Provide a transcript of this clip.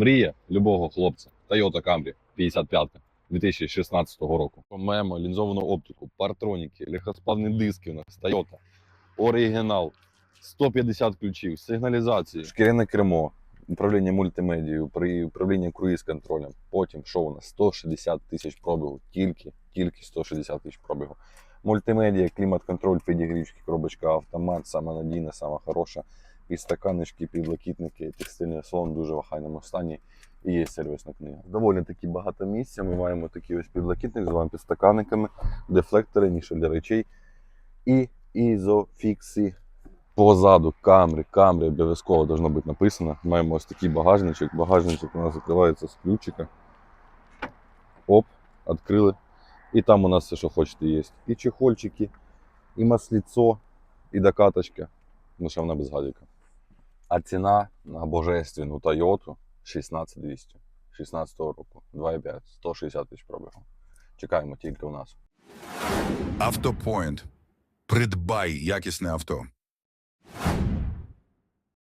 Мрія любого хлопця. Toyota Camry 55 2016 року. Маємо лінзовану оптику, партроніки, легкосплавні диски у нас, Toyota. Оригінал. 150 ключів, сигналізації, шкіряне кермо, управління мультимедією, управління круїз-контролем. Потім, що у нас? 160 тисяч пробігу, тільки, тільки 160 тисяч пробігу. Мультимедіа, клімат-контроль, підігрівчики, коробочка, автомат, сама надійна, сама хороша. Підстаканнички, підлокітники, текстильний салон дуже в охайному стані і є сервісна книга. Доволі таки багато місця. Ми маємо такий ось підлокітник з вами підстаканниками, дефлектори, ніша для речей і ізофікси. Позаду камери, камери обов'язково должно бути написано. Маємо ось такий багажничок. Багажничок у нас закривається з ключика. Оп, відкрили. І там у нас все, що хочете, є. І чехольчики, і масліцо, і докаточка. Ну, що вона без газика. А ціна на божественну Toyota 16200. 16 року. 2,5, 160 тисяч пробігу. Чекаємо тільки у нас. Автопоінт. Придбай якісне авто.